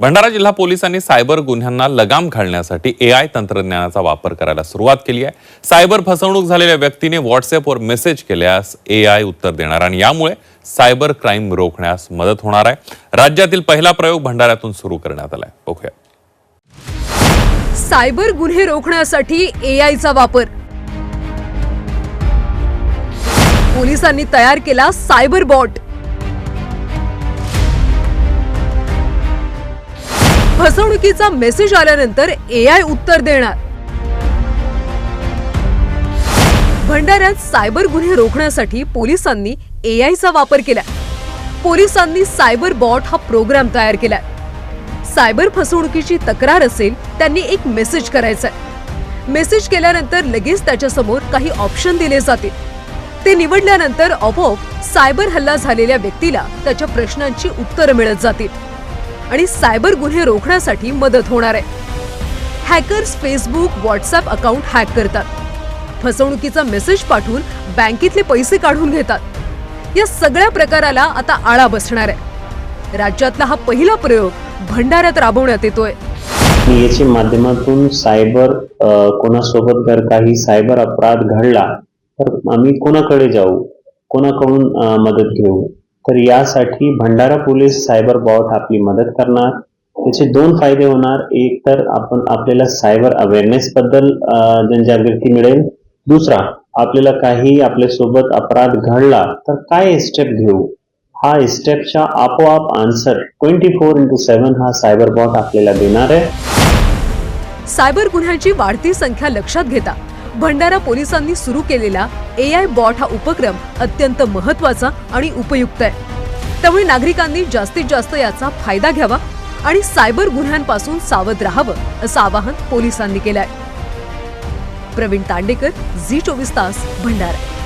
भंडारा जिल्हा पोलिसांनी सायबर गुन्ह्यांना लगाम घालण्यासाठी ए आय तंत्रज्ञानाचा वापर करायला सुरुवात केली आहे. सायबर फसवणूक झालेल्या व्यक्तीने व्हॉट्सअपवर मेसेज केल्यास ए आय उत्तर देणार आणि यामुळे सायबर क्राईम रोखण्यास मदत होणार आहे. राज्यातील पहिला प्रयोग भंडाऱ्यातून सुरू करण्यात आलाय. बघूया. सायबर गुन्हे रोखण्यासाठी ए आयचा वापर. पोलिसांनी तयार केला सायबर बॉट. फसवणुकीचा मेसेज आल्यानंतर एआय उत्तर देणार. भंडाऱ्यात सायबर गुन्हे रोखण्यासाठी पोलिसांनी एआयचा वापर केला पोलिसांनी सायबर बॉट हा प्रोग्राम तयार केला सायबर फसवणुकीची तक्रार असेल त्यांनी एक मेसेज करायचा मेसेज केल्यानंतर लगेच त्याच्यासमोर काही ऑप्शन दिले जातील. ते निवडल्यानंतर आपोआप सायबर हल्ला झालेल्या व्यक्तीला त्याच्या प्रश्नांची उत्तरं मिळत जातील. आणि सायबर गुन्हे रोखण्यासाठी मदत होणार आहे. Hackers Facebook WhatsApp account hack करतात. फसवणुकीचा मेसेज पाठवून बँकेतले पैसे काढून घेतात. या सगळ्या प्रकाराला आता आळा बसणार आहे. राज्यातला हा पहिला प्रयोग भंडाऱ्यात राबवण्यात येतोय. याच्या माध्यमातून सायबर कोणासोबत जर काही सायबर अपराध घडला तर आम्ही कोणाकडे जाऊ? कोणाकडून मदत घेऊ? तर यासाठी भंडारा पोलीस सायबर बॉट आपली मदत करणार. त्याचे दोन फायदे होणार. एक तर आपण आपल्याला सायबर अवेअरनेस बद्दल जनजागृती मिळेल. दुसरा आपल्याला काही आपल्यासोबत अपराध घडला तर काय स्टेप घेऊ? हा स्टेपचा आपोआप answer twenty four into seven हा सायबर बॉट आपल्याला देणार आहे. सायबर गुन्ह्यांची वाढती संख्या लक्षात घेता. भंडारा पोलिसांनी सुरू केलेला एआय बॉट हा उपक्रम अत्यंत महत्त्वाचा आणि उपयुक्त आहे. त्यामुळे नागरिकांनी जास्तीत जास्त याचा फायदा घ्यावा आणि सायबर गुन्ह्यांपासून सावध राहावं असं आवाहन पोलिसांनी केलंय. प्रवीण तांडेकर झी चोवीस तास भंडारा.